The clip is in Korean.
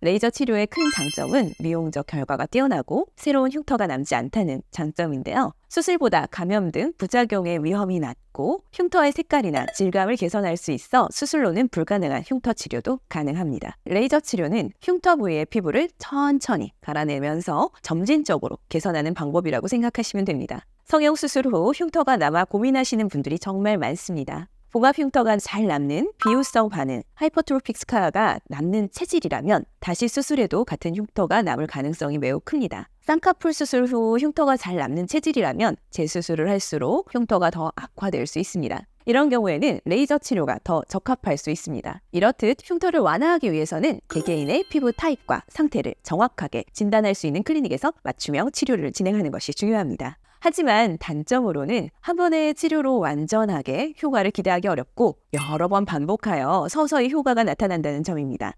레이저 치료의 큰 장점은 미용적 결과가 뛰어나고 새로운 흉터가 남지 않다는 장점인데요. 수술보다 감염 등 부작용의 위험이 낮고 흉터의 색깔이나 질감을 개선할 수 있어 수술로는 불가능한 흉터 치료도 가능합니다. 레이저 치료는 흉터 부위의 피부를 천천히 갈아내면서 점진적으로 개선하는 방법이라고 생각하시면 됩니다. 성형 수술 후 흉터가 남아 고민하시는 분들이 정말 많습니다. 복압 흉터가 잘 남는 비유성 반응, 하이퍼트로픽 스카가 남는 체질이라면 다시 수술해도 같은 흉터가 남을 가능성이 매우 큽니다. 쌍꺼풀 수술 후 흉터가 잘 남는 체질이라면 재수술을 할수록 흉터가 더 악화될 수 있습니다. 이런 경우에는 레이저 치료가 더 적합할 수 있습니다. 이렇듯 흉터를 완화하기 위해서는 개개인의 피부 타입과 상태를 정확하게 진단할 수 있는 클리닉에서 맞춤형 치료를 진행하는 것이 중요합니다. 하지만 단점으로는 한 번의 치료로 완전하게 효과를 기대하기 어렵고 여러 번 반복하여 서서히 효과가 나타난다는 점입니다.